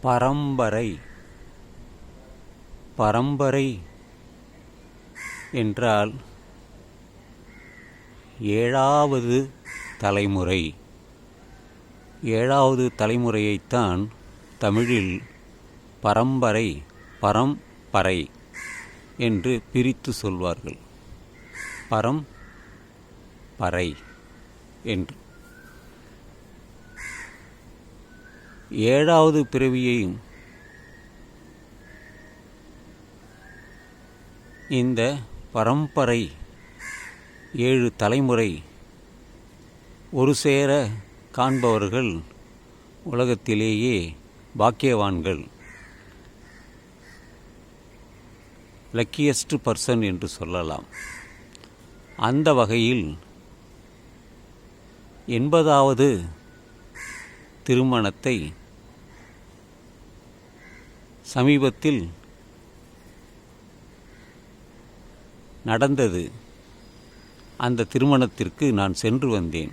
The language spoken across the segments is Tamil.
பரம்பரை. பரம்பரை என்றால் ஏழாவது தலைமுறை. ஏழாவது தலைமுறையைத்தான் தமிழில் பரம்பரை பரம்பரை என்று பிரித்து சொல்வார்கள். பரம் பறை என்று. ஏழாவது பிறவியையும் இந்த பரம்பரை ஏழு தலைமுறை ஒரு சேர காண்பவர்கள் உலகத்திலேயே பாக்கியவான்கள். லக்கியஸ்ட் பர்சன் என்று சொல்லலாம். அந்த வகையில் எண்பதாவது திருமணத்தை சமீபத்தில் நடந்தது. அந்த திருமணத்திற்கு நான் சென்று வந்தேன்.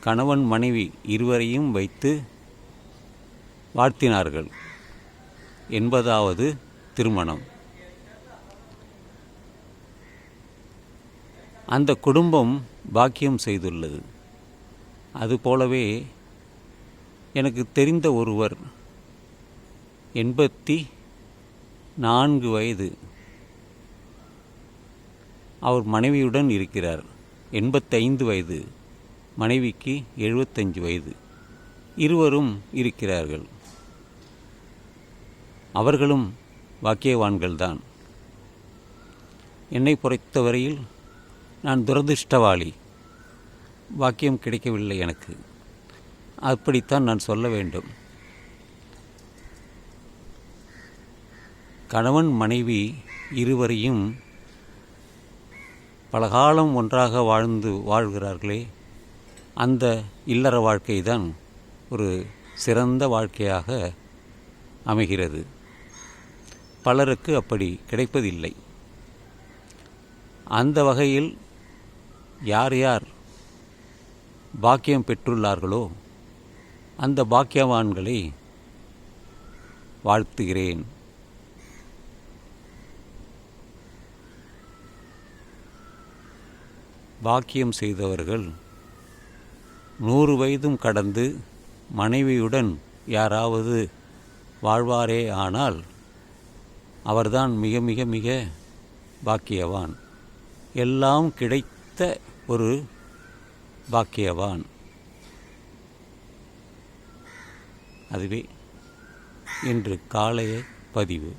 கணவன் மனைவி இருவரையும் வைத்து வாழ்த்தினார்கள். எண்பதாவது திருமணம். அந்த குடும்பம் பாக்கியம் செய்துள்ளது. அதுபோலவே எனக்கு தெரிந்த ஒருவர் எண்பத்தி நான்கு வயது. அவர் மனைவியுடன் இருக்கிறார். எண்பத்தைந்து வயது. மனைவிக்கு எழுபத்தஞ்சு வயது. இருவரும் இருக்கிறார்கள். அவர்களும் வாக்கியவான்கள்தான். என்னை பொறுத்தவரையில் நான் துரதிர்ஷ்டவாளி. வாக்கியம் கிடைக்கவில்லை எனக்கு. அப்படித்தான் நான் சொல்ல வேண்டும். கணவன் மனைவி இருவரையும் பலகாலம் ஒன்றாக வாழ்ந்து வாழ்கிறார்களே அந்த இல்லற வாழ்க்கை தான் ஒரு சிறந்த வாழ்க்கையாக அமைகிறது. பலருக்கு அப்படி கிடைப்பதில்லை. அந்த வகையில் யார் யார் பாக்கியம் பெற்றுள்ளார்களோ அந்த பாக்கியவான்களை வாழ்த்துகிறேன். பாக்கியம் செய்தவர்கள் நூறு வயதும் கடந்து மனைவியுடன் யாராவது வாழ்வாரே ஆனால் அவர்தான் மிக மிக மிக பாக்கியவான். எல்லாம் கிடைத்த ஒரு பாக்கியவான். அதுவே இன்று காலைய பதிவு.